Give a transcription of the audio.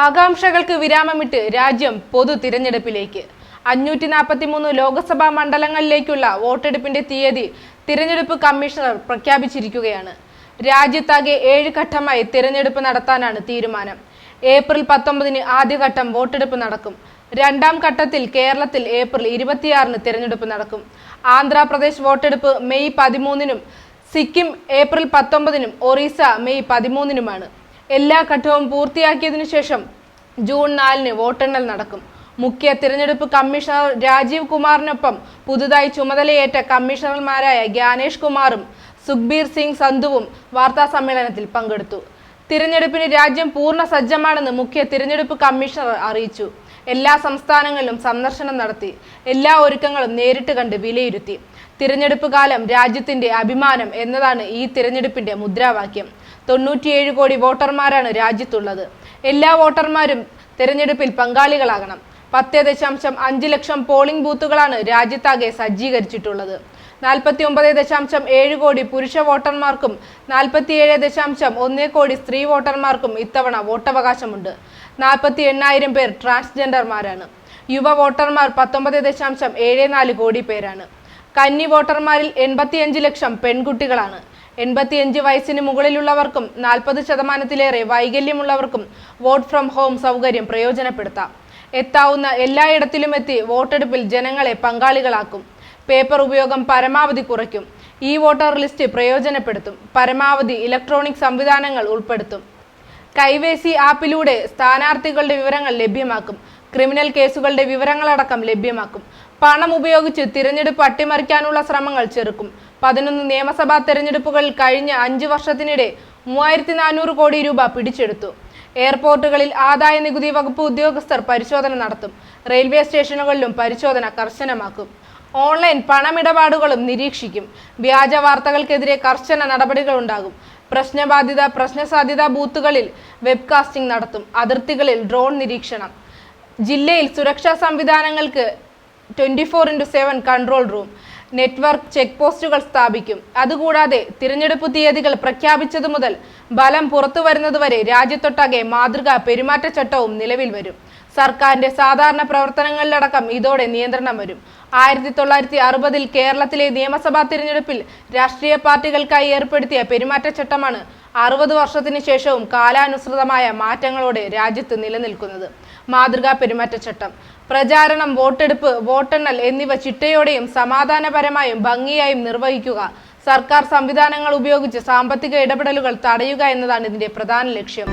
ആകാംക്ഷകൾക്ക് വിരാമമിട്ട് രാജ്യം പൊതു തിരഞ്ഞെടുപ്പിലേക്ക്. അഞ്ഞൂറ്റി നാൽപ്പത്തി മൂന്ന് ലോക്സഭാ മണ്ഡലങ്ങളിലേക്കുള്ള വോട്ടെടുപ്പിന്റെ തീയതി തിരഞ്ഞെടുപ്പ് കമ്മീഷണർ പ്രഖ്യാപിച്ചിരിക്കുകയാണ്. രാജ്യത്താകെ ഏഴ് ഘട്ടമായി തിരഞ്ഞെടുപ്പ് നടത്താനാണ് തീരുമാനം. ഏപ്രിൽ പത്തൊമ്പതിന് ആദ്യഘട്ടം വോട്ടെടുപ്പ് നടക്കും. രണ്ടാം ഘട്ടത്തിൽ കേരളത്തിൽ ഏപ്രിൽ ഇരുപത്തിയാറിന് തിരഞ്ഞെടുപ്പ് നടക്കും. ആന്ധ്രാപ്രദേശ് വോട്ടെടുപ്പ് മെയ് പതിമൂന്നിനും സിക്കിം ഏപ്രിൽ പത്തൊമ്പതിനും ഒറീസ മെയ് പതിമൂന്നിനുമാണ്. എല്ലാ ഘട്ടവും പൂർത്തിയാക്കിയതിനു ശേഷം ജൂൺ നാലിന് വോട്ടെണ്ണൽ നടക്കും. മുഖ്യ തിരഞ്ഞെടുപ്പ് കമ്മീഷണർ രാജീവ് കുമാറിനൊപ്പം പുതുതായി ചുമതലയേറ്റ കമ്മീഷണർമാരായ ജ്ഞാനേഷ് കുമാറും സുഖ്ബീർ സിംഗ് സന്ധുവും വാർത്താ സമ്മേളനത്തിൽ പങ്കെടുത്തു. തിരഞ്ഞെടുപ്പിന് രാജ്യം പൂർണ സജ്ജമാണെന്ന് മുഖ്യ തിരഞ്ഞെടുപ്പ് കമ്മീഷണർ അറിയിച്ചു. എല്ലാ സംസ്ഥാനങ്ങളിലും സന്ദർശനം നടത്തി എല്ലാ ഒരുക്കങ്ങളും നേരിട്ട് കണ്ട് വിലയിരുത്തി. തിരഞ്ഞെടുപ്പ് കാലം രാജ്യത്തിന്റെ അഭിമാനം എന്നതാണ് ഈ തിരഞ്ഞെടുപ്പിന്റെ മുദ്രാവാക്യം. തൊണ്ണൂറ്റിയേഴ് കോടി വോട്ടർമാരാണ് രാജ്യത്തുള്ളത്. എല്ലാ വോട്ടർമാരും തിരഞ്ഞെടുപ്പിൽ പങ്കാളികളാകണം. പത്ത് ദശാംശം അഞ്ച് ലക്ഷം പോളിംഗ് ബൂത്തുകളാണ് രാജ്യത്താകെ സജ്ജീകരിച്ചിട്ടുള്ളത്. നാൽപ്പത്തി ഒമ്പത് ദശാംശം ഏഴ് കോടി പുരുഷ വോട്ടർമാർക്കും നാൽപ്പത്തിയേഴ് ദശാംശം ഒന്ന് കോടി സ്ത്രീ വോട്ടർമാർക്കും ഇത്തവണ വോട്ടവകാശമുണ്ട്. നാൽപ്പത്തി എണ്ണായിരം പേർ ട്രാൻസ്ജെൻഡർമാരാണ്. യുവ വോട്ടർമാർ പത്തൊമ്പത് ദശാംശം ഏഴ് നാല് കോടി പേരാണ്. കന്നി വോട്ടർമാരിൽ എൺപത്തിയഞ്ച് ലക്ഷം പെൺകുട്ടികളാണ്. എൺപത്തിയഞ്ച് വയസ്സിന് മുകളിലുള്ളവർക്കും നാൽപ്പത് ശതമാനത്തിലേറെ വൈകല്യമുള്ളവർക്കും വോട്ട് ഫ്രം ഹോം സൗകര്യം പ്രയോജനപ്പെടുത്താം. എത്താവുന്ന എല്ലായിടത്തിലും എത്തി വോട്ടെടുപ്പിൽ ജനങ്ങളെ പങ്കാളികളാക്കും. പേപ്പർ ഉപയോഗം പരമാവധി കുറയ്ക്കും. ഇ വോട്ടർ ലിസ്റ്റ് പ്രയോജനപ്പെടുത്തും. പരമാവധി ഇലക്ട്രോണിക് സംവിധാനങ്ങൾ ഉൾപ്പെടുത്തും. കൈവേസി ആപ്പിലൂടെ സ്ഥാനാർത്ഥികളുടെ വിവരങ്ങൾ ലഭ്യമാക്കും. ക്രിമിനൽ കേസുകളുടെ വിവരങ്ങളടക്കം ലഭ്യമാക്കും. പണം ഉപയോഗിച്ച് തിരഞ്ഞെടുപ്പ് അട്ടിമറിക്കാനുള്ള ശ്രമങ്ങൾ ചെറുക്കും. പതിനൊന്ന് നിയമസഭാ തെരഞ്ഞെടുപ്പുകൾ കഴിഞ്ഞ അഞ്ച് വർഷത്തിനിടെ മൂവായിരത്തി നാനൂറ് കോടി രൂപ പിടിച്ചെടുത്തു. എയർപോർട്ടുകളിൽ ആദായ നികുതി വകുപ്പ് ഉദ്യോഗസ്ഥർ പരിശോധന നടത്തും. റെയിൽവേ സ്റ്റേഷനുകളിലും പരിശോധന കർശനമാക്കും. ഓൺലൈൻ പണമിടപാടുകളും നിരീക്ഷിക്കും. വ്യാജ വാർത്തകൾക്കെതിരെ കർശന നടപടികൾ ഉണ്ടാകും പ്രശ്നബാധിത പ്രശ്നസാധ്യതാ ബൂത്തുകളിൽ വെബ്കാസ്റ്റിംഗ് നടത്തും. അതിർത്തികളിൽ ഡ്രോൺ നിരീക്ഷണം. ജില്ലയിൽ സുരക്ഷാ സംവിധാനങ്ങൾക്ക് twenty four into seven control room. Network check പോസ്റ്റുകൾ സ്ഥാപിക്കും. അതുകൂടാതെ തിരഞ്ഞെടുപ്പ് തീയതികൾ പ്രഖ്യാപിച്ചതു മുതൽ ബലം പുറത്തു വരുന്നതുവരെ രാജ്യത്തൊട്ടാകെ മാതൃകാ പെരുമാറ്റച്ചട്ടവും നിലവിൽ വരും. സർക്കാരിന്റെ സാധാരണ പ്രവർത്തനങ്ങളിലടക്കം ഇതോടെ നിയന്ത്രണം വരും. ആയിരത്തി തൊള്ളായിരത്തി അറുപതിൽ കേരളത്തിലെ നിയമസഭാ തിരഞ്ഞെടുപ്പിൽ രാഷ്ട്രീയ പാർട്ടികൾക്കായി ഏർപ്പെടുത്തിയ പെരുമാറ്റച്ചട്ടമാണ് അറുപത് വർഷത്തിന് ശേഷവും കാലാനുസൃതമായ മാറ്റങ്ങളോടെ രാജ്യത്ത് നിലനിൽക്കുന്നത്. മാതൃകാ പെരുമാറ്റച്ചട്ടം. പ്രചാരണം വോട്ടെടുപ്പ് വോട്ടെണ്ണൽ എന്നിവ ചിട്ടയോടെയും സമാധാനപരമായും ഭംഗിയായും നിർവഹിക്കുക. സർക്കാർ സംവിധാനങ്ങൾ ഉപയോഗിച്ച് സാമ്പത്തിക ഇടപെടലുകൾ തടയുക എന്നതാണ് ഇതിന്റെ പ്രധാന ലക്ഷ്യം.